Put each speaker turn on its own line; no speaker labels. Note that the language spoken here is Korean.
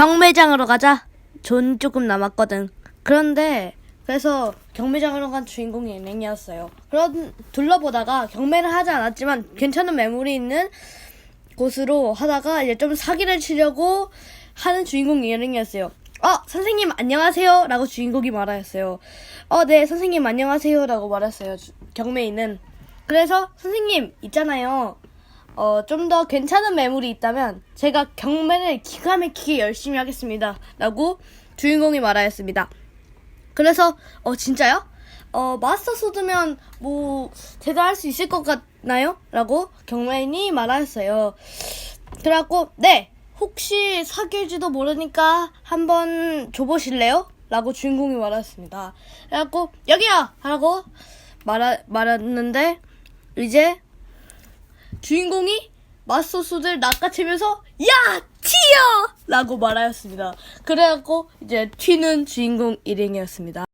경매장으로 가자. 돈 조금 남았거든. 그런데 그래서 경매장으로 간 주인공이 은행이었어요. 그런 둘러보다가 경매를 하지 않았지만 괜찮은 매물이 있는 곳으로 하다가 이제 좀 사기를 치려고 하는 주인공이 은행이었어요. 어, 선생님 안녕하세요. 라고 주인공이 말하였어요. 어, 네, 선생님 안녕하세요. 라고 말했어요. 주- 경매인은. 그래서 선생님 있잖아요. 어, 좀 더 괜찮은 매물이 있다면 제가 경매를 기가 막히게 열심히 하겠습니다. 라고 주인공이 말하였습니다. 그래서 어 진짜요? 어 마스터 소드면 뭐 제가 할수 있을 것 같나요? 라고 경매인이 말하였어요. 그래갖고 네 혹시 사귈지도 모르니까 한번 줘보실래요? 라고 주인공이 말했습니다. 그래갖고 여기요! 하고 말하, 말했는데 이제 주인공이 마스터소드를 낚아채면서 야 튀어! 라고 말하였습니다. 그래갖고 이제 튀는 주인공 일행이었습니다.